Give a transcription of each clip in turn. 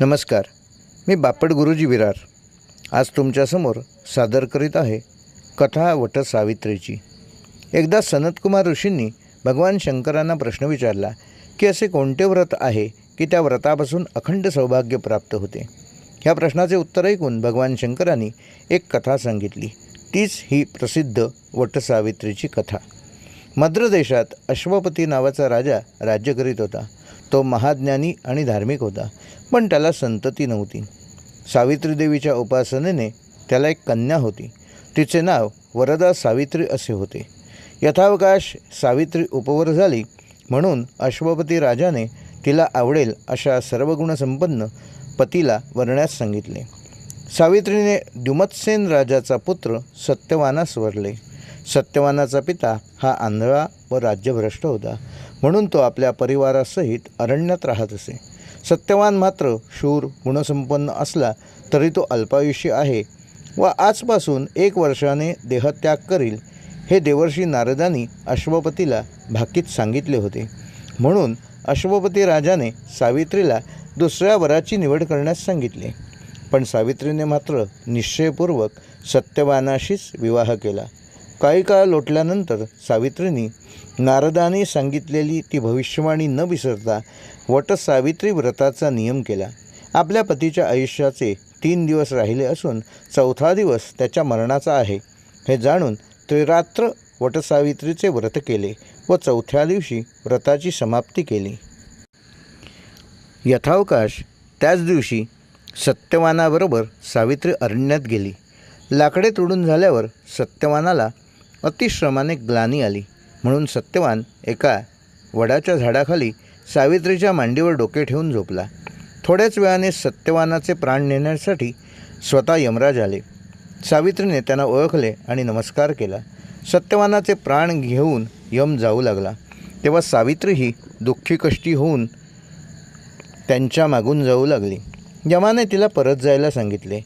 नमस्कार मी बापट गुरुजी विरार. आज तुमच्यासमोर सादर करीत आहे कथा वट सावित्रीची. एकदा सनतकुमार ऋषींनी भगवान शंकरांना प्रश्न विचारला की असे कोणते व्रत आहे की त्या व्रतापासून अखंड सौभाग्य प्राप्त होते? ह्या प्रश्नाचे उत्तर ऐकून भगवान शंकरांनी एक कथा सांगितली. तीच ही प्रसिद्ध वटसावित्रीची कथा. मद्र देशात अश्वपती नावाचा राजा राज्य करीत होता. तो महाज्ञानी आणि धार्मिक होता. पण त्याला संतती नव्हती. सावित्री देवीच्या उपासनेने त्याला एक कन्या होती. तिचे नाव वरदा सावित्री असे होते. यथावकाश सावित्री उपवर झाली म्हणून अश्वपती राजाने तिला आवडेल अशा सर्वगुणसंपन्न पतीला वरण्यास सांगितले. सावित्रीने द्युमत्सेन राजाचा पुत्र सत्यवानास वरले. सत्यवानाचा पिता हा आंधळा व राज्यभ्रष्ट होता. म्हणून तो आपल्या परिवारासहित अरण्यात राहत असे. सत्यवान मात्र शूर गुणसंपन्न असला तरी तो अल्पायुष्य आहे व आजपासून एक वर्षाने देहत्याग करील हे देवर्षी नारदानी अश्वपतीला भाकीत सांगितले होते. म्हणून अश्वपती राजाने सावित्रीला दुसऱ्या वराची निवड करण्यास सांगितले. पण सावित्रीने मात्र निश्चयपूर्वक सत्यवानाशीच विवाह केला. काही काळ लोटल्यानंतर सावित्रीने नारदाने सांगितलेली ती भविष्यवाणी न विसरता वटसावित्री व्रताचा नियम केला. आपल्या पतीच्या आयुष्याचे तीन दिवस राहिले असून चौथा दिवस त्याच्या मरणाचा आहे. हे जाणून त्रिरात्र वटसावित्रीचे व्रत केले व चौथ्या दिवशी व्रताची समाप्ती केली. यथावकाश त्याच दिवशी सत्यवानाबरोबर सावित्री अरण्यात गेली. लाकडे तोडून झाल्यावर सत्यवानाला अतिश्रमाने ग्लानी आली. म्हणून सत्यवान एका वडाच्या झाडाखाली सावित्रीच्या मांडीवर डोके ठेवून झोपला. थोड्याच वेळाने सत्यवानाचे प्राण नेण्यासाठी स्वतः यमराज आले. सावित्रीने त्यांना ओळखले आणि नमस्कार केला. सत्यवानाचे प्राण घेऊन यम जाऊ लागला. तेव्हा सावित्रीही दुःखी कष्टी होऊन त्यांच्या मागून जाऊ लागली. यमाने तिला परत जायला सांगितले.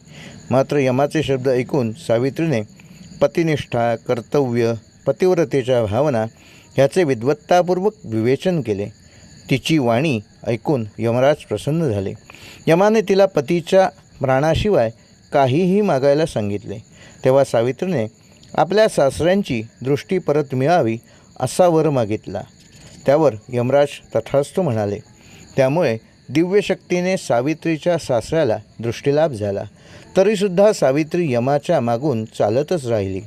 मात्र यमाचे शब्द ऐकून सावित्रीने पतिनिष्ठा कर्तव्य पतिव्रतेच्या भावना ह्याचे विद्वत्तापूर्वक विवेचन केले. तिची वाणी ऐकून यमराज प्रसन्न झाले. यमाने तिला पतीच्या प्राणाशिवाय काहीही मागायला सांगितले. तेव्हा सावित्रीने आपल्या सासऱ्यांची दृष्टी परत मिळावी असा वर मागितला. त्यावर यमराज तथास्तू म्हणाले त्यामुळे दिव्यशक्तीने सावित्रीच्या सासऱ्याला दृष्टीलाभ झाला. तरीसुद्धा सावित्री यमाच्या मागून चालतच राहिली.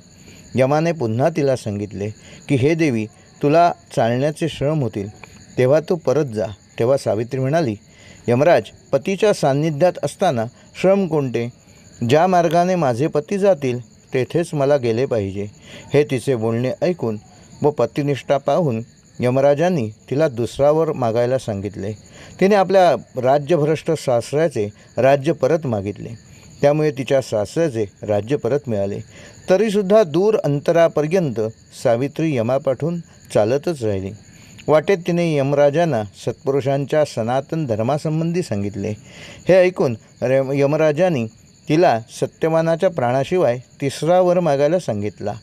यमाने पुन्हा तिला सांगितले की हे देवी तुला चालण्याचे श्रम होतील. तेव्हा तू परत जा. तेव्हा सावित्री म्हणाली यमराज पतीच्या सान्निध्यात असताना श्रम कोणते? ज्या मार्गाने माझे पती जातील तेथेच मला गेले पाहिजे. हे तिचे बोलणे ऐकून व पतिनिष्ठा पाहून यमराजांनी तिला दुसरावर मागायला सांगितले. तिने आपल्या राज्यभ्रष्ट सासऱ्याचे राज्य परत मागितले. त्यामुळे तिच्या सासऱ्याचे राज्य परत मिळाले. तरीसुद्धा दूर अंतरापर्यंत सावित्री यमापाठून चालतच राहिली. वाटेत तिने यमराजांना सत्पुरुषांच्या सनातन धर्मासंबंधी सांगितले. हे ऐकून रेम यमराजांनी तिला सत्यवानाच्या प्राणाशिवाय तिसरा वर मागायला सांगितला.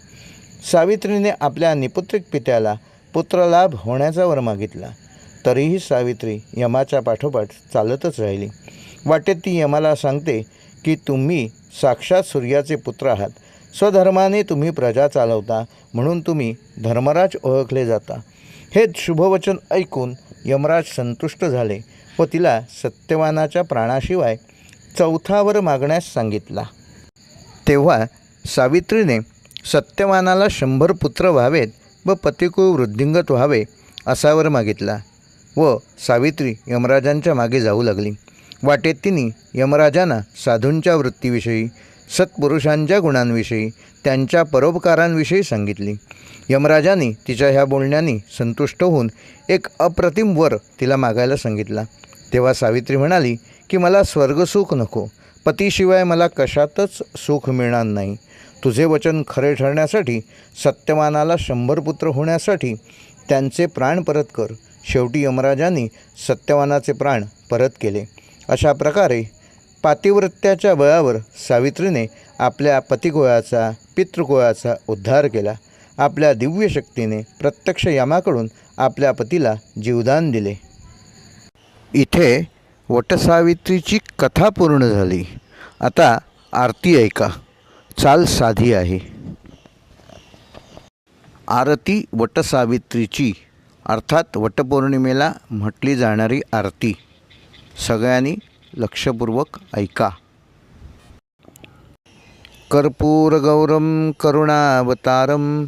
सावित्रीने आपल्या निपुत्रिक पित्याला पुत्रलाभ होण्याचा वर मागितला. तरीही सावित्री यमाच्या पाठोपाठ चालतच राहिली. वाटेत ती यमाला सांगते की तुम्ही साक्षात सूर्याचे पुत्र आहात. स्वधर्माने तुम्ही प्रजा चालवता म्हणून तुम्ही धर्मराज ओळखले जाता. हे शुभवचन ऐकून यमराज संतुष्ट झाले व तिला सत्यवानाच्या प्राणाशिवाय चौथावर मागण्यास सांगितला. तेव्हा सावित्रीने सत्यवानाला शंभर पुत्र व्हावेत व पतिकुळ वृद्धिंगत व्हावे असावर मागितला व सावित्री यमराजांच्या मागे जाऊ लागली. वाटेत तिने यमराजांना साधूंच्या वृत्तीविषयी सत्पुरुषांच्या गुणांविषयी त्यांच्या परोपकारांविषयी सांगितली. यमराजांनी तिच्या ह्या बोलण्याने संतुष्ट होऊन एक अप्रतिम वर तिला मागायला सांगितला. तेव्हा सावित्री म्हणाली की मला स्वर्गसुख नको. पतीशिवाय मला कशातच सुख मिळणार नाही. तुझे वचन खरे ठरण्यासाठी सत्यवानाला शंभर पुत्र होण्यासाठी त्यांचे प्राण परत कर. शेवटी यमराजांनी सत्यवानाचे प्राण परत केले. अशा प्रकारे पातिवृत्याच्या बळावर सावित्रीने आपल्या पतिगोळाचा पितृगोळाचा उद्धार केला. आपल्या दिव्य शक्तीने प्रत्यक्ष यमाकडून आपल्या पतीला जीवदान दिले. इथे वटसावित्रीची कथा पूर्ण झाली. आता आरती ऐका. चाल साधी आहे. आरती वटसावित्रीची अर्थात वटपौर्णिमेला म्हटली जाणारी आरती. सगळ्यांनी लक्षपूर्वक ऐका. कर्पूरगौरं करुणावतारं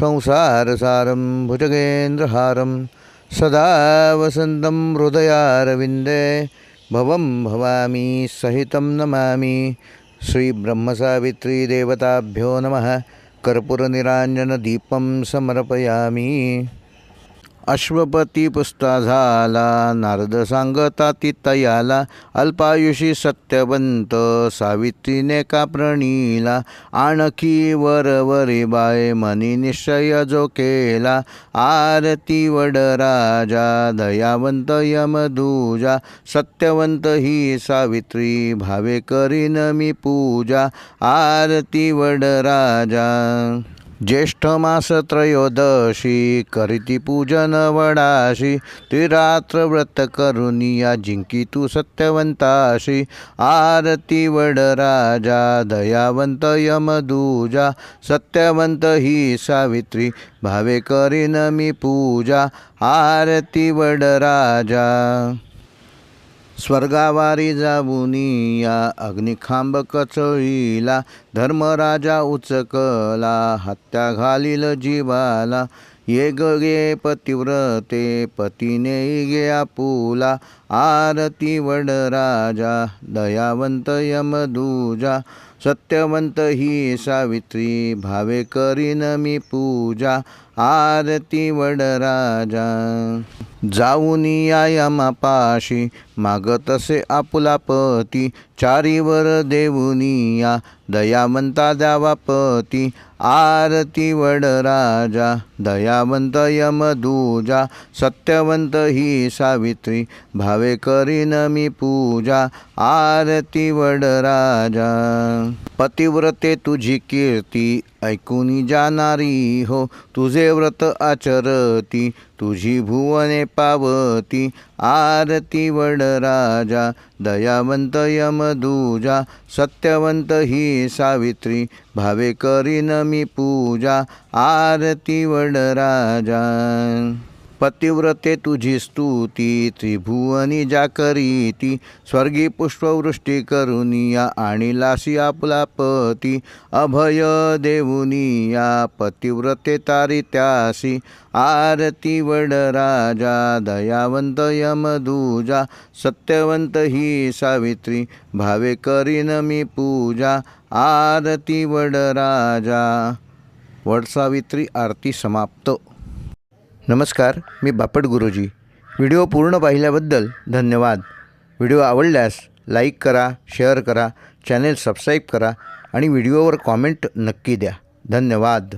संसारसारं भुजगेन्द्रहारं सदा वसन्तं हृदयारविन्दे भवं भवामी सहितं नमामि. श्रीब्रह्मसावित्रीदेवताभ्यो नमः. कर्पूरनिराञ्जनदीपं समर्पयामि. अश्वपती पुस्ता झाला. नारद सांगता तितयाला अल्पायुषी सत्यवंत सावित्रीने का प्रणीला? आणखी वरवरी बाय मनी निश्चय जो केला. आरती वडराजा दयावंत यमदूजा सत्यवंत ही सावित्री भावे करीन मी पूजा. आरती वडराजा ज्येष्ठ मास त्रयोदशी करीती पूजन वडाशी त्रिरात्र व्रत करुनिया जिंकी तू सत्यवंताशी आरती वडराजा दयावंत यमदूजा सत्यवंत ही सावित्री भावे करीन मी पूजा आरती वडराजा स्वर्गावारी जाऊनी या अग्निखांब कचळीला धर्मराजा उचकला हत्या घालील जीवाला. ये गे पतिव्रते पतीने गे आपुला. आरती वडराजा दयावंत यमदूजा सत्यवंत ही सावित्री भावे करीन मी पूजा आरती वडराजा जाऊन या यमापाशी मागतसे आपुला पती चारीवर देऊनिया दयावंता द्यावा पती आरती वडराजा दयावंत यमदूजा सत्यवंत ही सावित्री भावे करीन मी पूजा आरती वडराजा पतिव्रते तुझी कीर्ती ऐकूनी जाणारी हो तुझे व्रत आचरती तुझी भुवने पावती. आरती वडराजा दयावंत यमदूजा सत्यवंत ही सावित्री. भावे करीन मी पूजा आरती वडराजा पतिव्रते तुझी स्तुती त्रिभुवनी जा करीती स्वर्गी पुष्पवृष्टी करुनिया आणि लासी आपला पती अभय देऊनिया पतिव्रते तारी त्यासी आरती वडराजा दयावंत यमदूजा सत्यवंत ही सावित्री भावे करीन मी पूजा आरती वडराजा वडसावित्री आरती समाप्त. नमस्कार मी बापट गुरुजी. व्हिडिओ पूर्ण पाहिल्याबद्दल धन्यवाद. व्हिडिओ आवडल्यास लाईक करा शेअर करा चॅनेल सबस्क्राईब करा आणि व्हिडिओवर कॉमेंट नक्की द्या. धन्यवाद.